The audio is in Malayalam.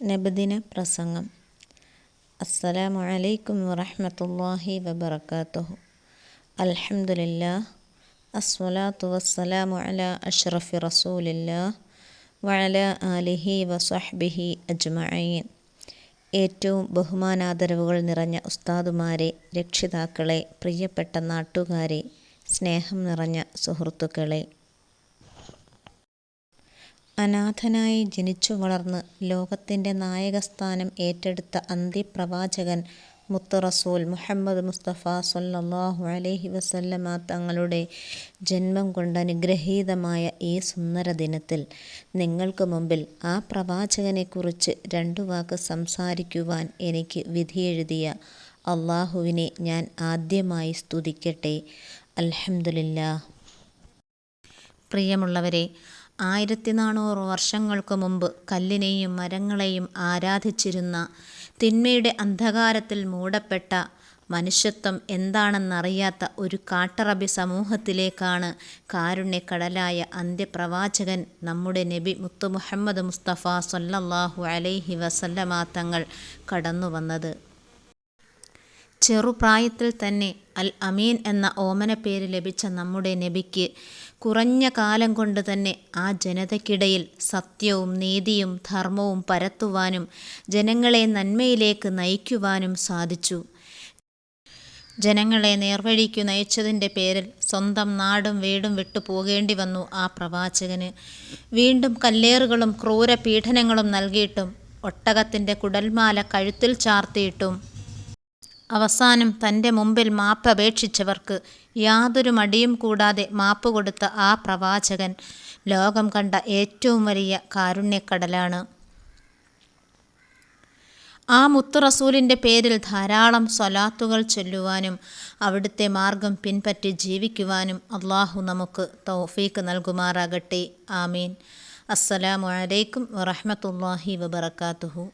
നബിദിന പ്രസംഗം. അസ്സലാമു അലൈക്കും വറഹ്മത്തുള്ളാഹി വബറകാതുഹു അൽഹംദുലില്ലാ അസ്സലാത്തു വസ്സലാമു അലാ അഷ്റഫി റസൂലില്ലാ വഅലാ ആലിഹി വസ്വഹ്ബിഹി അജ്മഈൻ. ഏറ്റവും ബഹുമാനാദരവുകൾ നിറഞ്ഞ ഉസ്താദുമാരെ രക്ഷിതാക്കളെ പ്രിയപ്പെട്ട നാട്ടുകാരെ സ്നേഹം നിറഞ്ഞ സുഹൃത്തുക്കളെ അനാഥനായി ജനിച്ചു വളർന്ന് ലോകത്തിന്റെ നായകസ്ഥാനം ഏറ്റെടുത്ത അന്ത്യപ്രവാചകൻ മുത്തറസൂൽ മുഹമ്മദ് മുസ്തഫ സല്ലല്ലാഹു അലൈഹി വസല്ലമ തങ്ങളുടെ ജന്മം കൊണ്ട് അനുഗ്രഹീതമായ ഈ സുന്ദര ദിനത്തിൽ നിങ്ങൾക്ക് മുമ്പിൽ ആ പ്രവാചകനെക്കുറിച്ച് രണ്ടു വാക്ക് സംസാരിക്കുവാൻ എനിക്ക് വിധിയെഴുതിയ അള്ളാഹുവിനെ ഞാൻ ആദ്യമായി സ്തുതിക്കട്ടെ. അൽഹംദുലില്ലാ പ്രിയമുള്ളവരെ ആയിരത്തി നാനൂറ് വർഷങ്ങൾക്ക് മുമ്പ് കല്ലിനെയും മരങ്ങളെയും ആരാധിച്ചിരുന്ന തിന്മയുടെ അന്ധകാരത്തിൽ മൂടപ്പെട്ട മനുഷ്യത്വം എന്താണെന്നറിയാത്ത ഒരു കാട്ടറബി സമൂഹത്തിലേക്കാണ് കാരുണ്യക്കടലായ അന്ത്യപ്രവാചകൻ നമ്മുടെ നബി മുത്തു മുഹമ്മദ് മുസ്തഫ സൊല്ലാഹു അലൈഹി വസല്ലമ തങ്ങൾ കടന്നു വന്നത്. ചെറുപ്രായത്തിൽ തന്നെ അൽ അമീൻ എന്ന ഓമന പേര് ലഭിച്ച നമ്മുടെ നബിക്ക് കുറഞ്ഞ കാലം കൊണ്ട് തന്നെ ആ ജനതയ്ക്കിടയിൽ സത്യവും നീതിയും ധർമ്മവും പരത്തുവാനും ജനങ്ങളെ നന്മയിലേക്ക് നയിക്കുവാനും സാധിച്ചു. ജനങ്ങളെ നേർവഴിക്കു നയിച്ചതിന്റെ പേരിൽ സ്വന്തം നാടും വീടും വിട്ടു പോകേണ്ടി വന്നു ആ പ്രവാചകന്. വീണ്ടും കല്ലേറുകളും ക്രൂര പീഡനങ്ങളും നൽകിയിട്ടും ഒട്ടകത്തിന്റെ കുടൽമാല കഴുത്തിൽ ചാർത്തിയിട്ടും അവസാനം തന്റെ മുമ്പിൽ മാപ്പ് അപേക്ഷിച്ചവർക്ക് യാതൊരു മടിയും കൂടാതെ മാപ്പ് കൊടുത്ത ആ പ്രവാചകൻ ലോകം കണ്ട ഏറ്റവും വലിയ കാരുണ്യക്കടലാണ്. ആ മുത്തു റസൂലിന്റെ പേരിൽ ധാരാളം സ്വലാത്തുകൾ ചൊല്ലുവാനും അവിടുത്തെ മാർഗം പിൻപറ്റി ജീവിക്കുവാനും അള്ളാഹു നമുക്ക് തൗഫീക്ക് നൽകുമാറാകട്ടെ. ആമീൻ. അസ്സലാമു അലൈക്കും വറഹ്മത്തുള്ളാഹി വബറകാതുഹു.